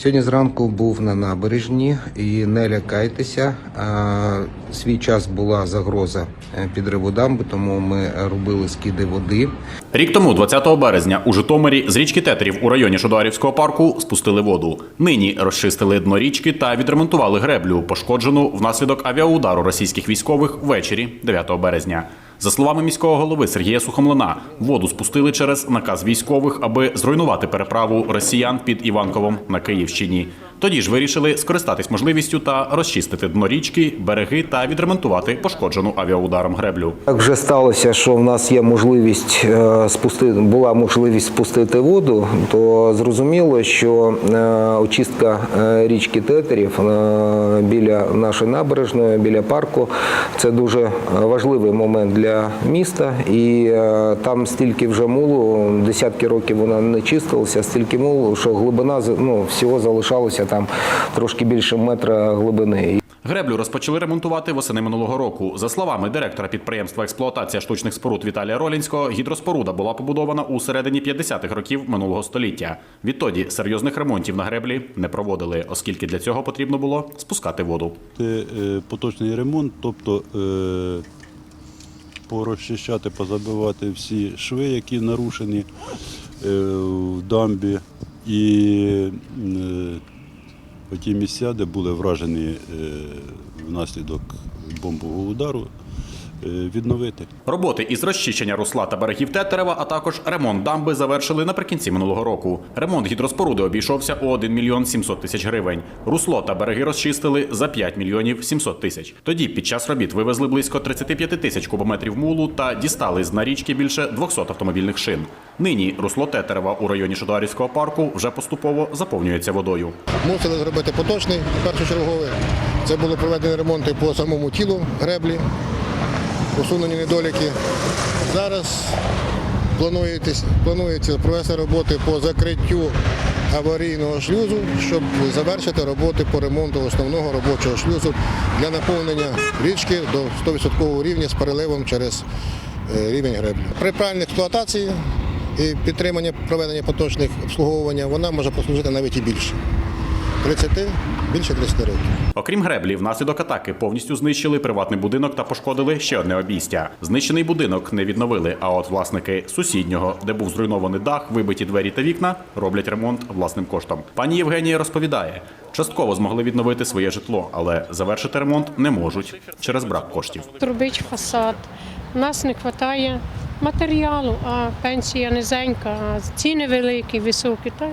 Сьогодні зранку був на набережні і не лякайтеся. Свій час була загроза е, підриву дамби, тому ми робили скиди води. Рік тому, 20 березня, у Житомирі з річки Тетерів у районі Шодоарівського парку спустили воду. Нині розчистили дно річки та відремонтували греблю, пошкоджену внаслідок авіаудару російських військових ввечері 9 березня. За словами міського голови Сергія Сухомлина, воду спустили через наказ військових, аби зруйнувати переправу росіян під Іванковом на Київщині. Тоді ж вирішили скористатись можливістю та розчистити дно річки, береги та відремонтувати пошкоджену авіаударом греблю. Так вже сталося, що в нас є можливість е, спустити, була можливість спустити воду, то зрозуміло, що е, очистка е, річки Тетерів біля нашої набережної, біля парку, це дуже важливий момент для міста. І там стільки вже мулу, десятки років вона не чистилася, стільки мулу, що глибина ну, всього залишалося там трошки більше метра глибини. Греблю розпочали ремонтувати восени минулого року. За словами директора підприємства експлуатація штучних споруд Віталія Ролінського, гідроспоруда була побудована у середині 50-х років минулого століття. Відтоді серйозних ремонтів на греблі не проводили, оскільки для цього потрібно було спускати воду. Це е, поточний ремонт, тобто е, порозчищати, позабивати всі шви, які нарушені е, в дамбі, і е, ті місця, де були вражені е, внаслідок бомбового удару, відновити. Роботи із розчищення русла та берегів Тетерева, а також ремонт дамби завершили наприкінці минулого року. Ремонт гідроспоруди обійшовся у 1 мільйон 700 тисяч гривень. Русло та береги розчистили за 5 мільйонів 700 тисяч. Тоді під час робіт вивезли близько 35 тисяч кубометрів мулу та дістали з дна річки більше 200 автомобільних шин. Нині русло Тетерева у районі Шодоарівського парку вже поступово заповнюється водою. Мусили зробити поточний першочерговий. Це були проведені ремонти по самому тілу греблі, усунені недоліки. Зараз планується, провести роботи по закриттю аварійного шлюзу, щоб завершити роботи по ремонту основного робочого шлюзу для наповнення річки до 100% рівня з переливом через е, рівень греблі. При правильній експлуатації і підтримання проведення поточних обслуговування вона може послужити навіть і більше. 30, більше 30 років. Окрім греблі, внаслідок атаки повністю знищили приватний будинок та пошкодили ще одне обійстя. Знищений будинок не відновили. А от власники сусіднього, де був зруйнований дах, вибиті двері та вікна, роблять ремонт власним коштом. Пані Євгенія розповідає, частково змогли відновити своє житло, але завершити ремонт не можуть через брак коштів. Робити фасад. У нас не вистачає матеріалу, а пенсія низенька, а ціни великі, високі. Та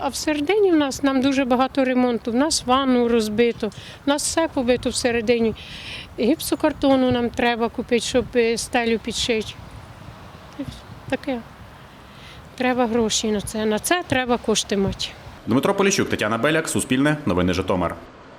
А всередині в нас нам дуже багато ремонту. В нас ванну розбито, в нас все побито всередині. Гіпсокартону нам треба купити, щоб е, стелю підшити. Таке. Треба гроші на це. На це треба кошти мати. Дмитро Поліщук, Тетяна Беляк, Суспільне, Новини Житомир.